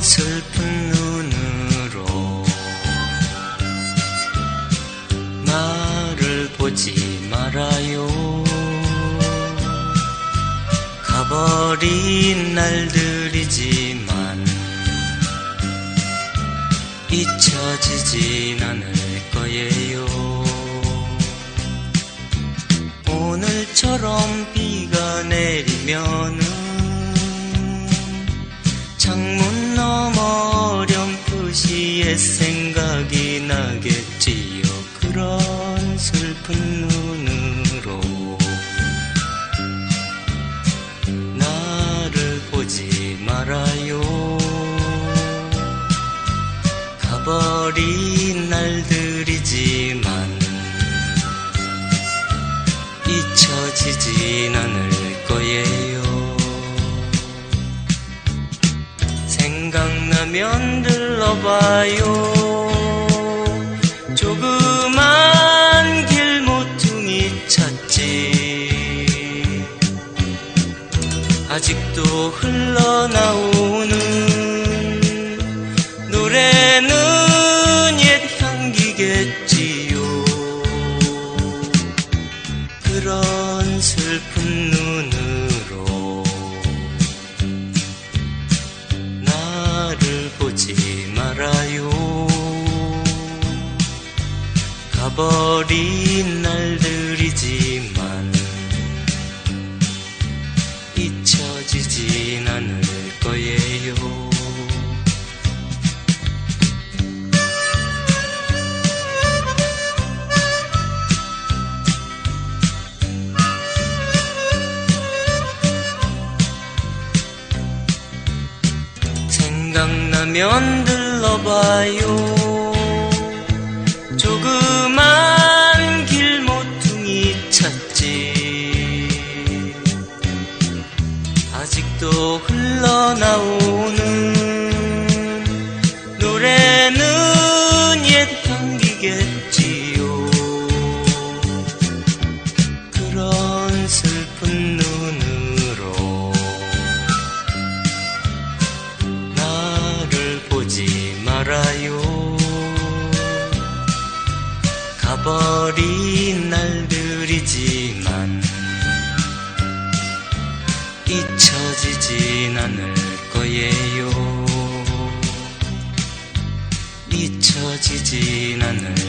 슬픈 눈으로 나를 보지 말아요. 가버린 날들이지만 잊혀지진 않을 거예요. 오늘처럼 비가 내리면 생각이 나겠지요. 그런 슬픈 눈으로 나를 보지 말아요. 가버린 날들이지만 잊혀지진 않을 거예요. 생각나면 들러봐요. 조그만 길모퉁이 찾지. 아직도 흘러나오는 노래는 옛 향기겠지요. 그런 슬픈 버린 날들이지만 잊혀지진 않을 거예요. 생각나면 들러봐요 아직도 흘러나오는 노래는 옛 향기겠지요. 그런 슬픈 눈으로 나를 보지 말아요. 가버린 날들이지 잊혀지진 않을 거예요. 잊혀지진 않을